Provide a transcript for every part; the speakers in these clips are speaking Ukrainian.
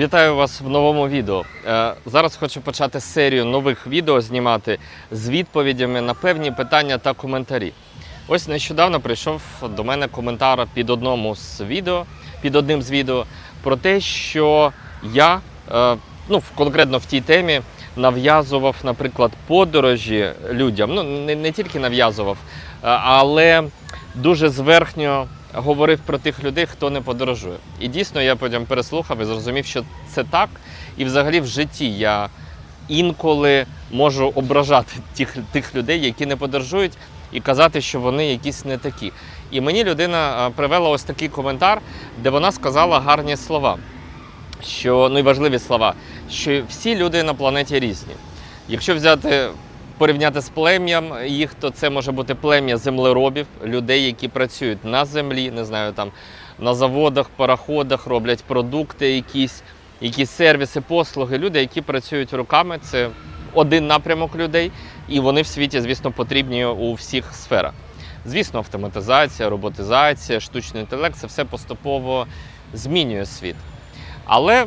Вітаю вас в новому відео. Е, Зараз хочу почати серію нових відео знімати з відповідями на певні питання та коментарі. Ось нещодавно прийшов до мене коментар під одному з відео, під одним з відео про те, що я е, ну, конкретно в тій темі нав'язував, наприклад, подорожі людям. Ну, не, не тільки нав'язував, е, але дуже зверхньо говорив про тих людей, хто не подорожує. І дійсно я потім переслухав і зрозумів, що це так. І взагалі в житті я інколи можу ображати тих, тих людей, які не подорожують, і казати, що вони якісь не такі. І мені людина е, привела ось такий коментар, де вона сказала гарні слова. Що ну і важливі слова, що всі люди на планеті різні. Якщо взяти порівняти з плем'ям їх, то це може бути плем'я землеробів, людей, які працюють на землі, не знаю, там на заводах, пароходах, роблять продукти, якісь, якісь сервіси, послуги. Люди, які працюють руками, це один напрямок людей, і вони в світі, звісно, потрібні у всіх сферах. Звісно, автоматизація, роботизація, штучний інтелект це все поступово змінює світ. Але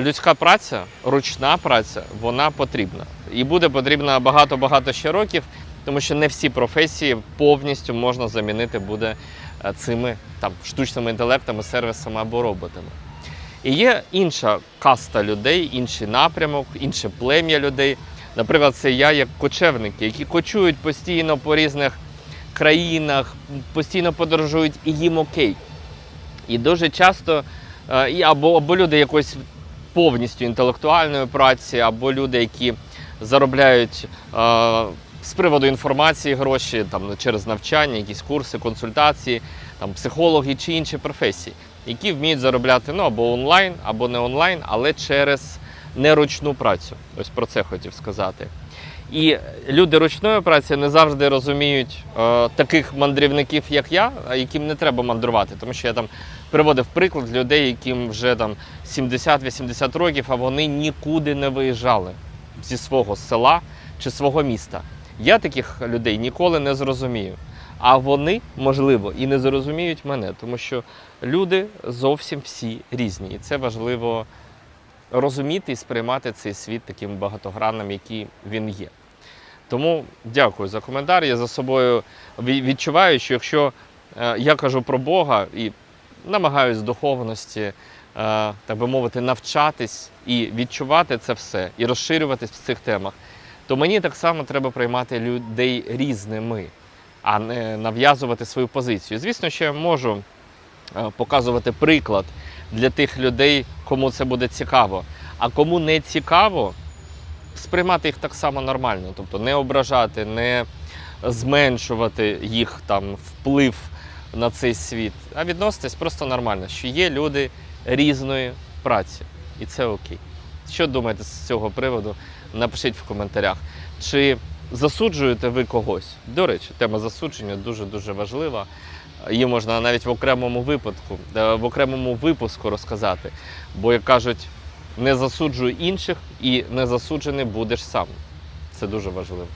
людська праця, ручна праця, вона потрібна. І буде потрібна багато-багато ще років, тому що не всі професії повністю можна замінити буде е, цими там штучними інтелектами, сервісами або роботами. І є інша каста людей, інший напрямок, інше плем'я людей. Наприклад, це я як кочевники, які кочують постійно по різних країнах, постійно подорожують і їм окей. І дуже часто е, або, або люди якоїсь повністю інтелектуальної праці, або люди, які заробляють е, з приводу інформації гроші там, через навчання, якісь курси, консультації, там, психологи чи інші професії, які вміють заробляти ну, або онлайн, або не онлайн, але через неручну працю. Ось про це хотів сказати. І люди ручної праці не завжди розуміють е, таких мандрівників, як я, яким не треба мандрувати, тому що я там приводив приклад людей, яким вже там 70-80 років, а вони нікуди не виїжджали зі свого села чи свого міста. Я таких людей ніколи не зрозумію. А вони, можливо, і не зрозуміють мене, тому що люди зовсім всі різні. І це важливо розуміти і сприймати цей світ таким багатогранним, який він є. Тому дякую за коментар. Я за собою відчуваю, що якщо е, я кажу про Бога і намагаюсь духовності, е, так би мовити, навчатись і відчувати це все, і розширюватись в цих темах, то мені так само треба приймати людей різними, а не нав'язувати свою позицію. Звісно, що я можу е, показувати приклад для тих людей, кому це буде цікаво. А кому не цікаво, сприймати їх так само нормально, тобто не ображати, не зменшувати їх там вплив на цей світ, а відноситись просто нормально, що є люди різної праці, і це окей. Що думаєте з цього приводу? Напишіть в коментарях. Чи засуджуєте ви когось? До речі, тема засудження дуже дуже важлива. Її можна навіть в окремому випадку, е, в окремому випуску розказати. Бо, як кажуть, не засуджуй інших і не засуджений будеш сам. Це дуже важливо.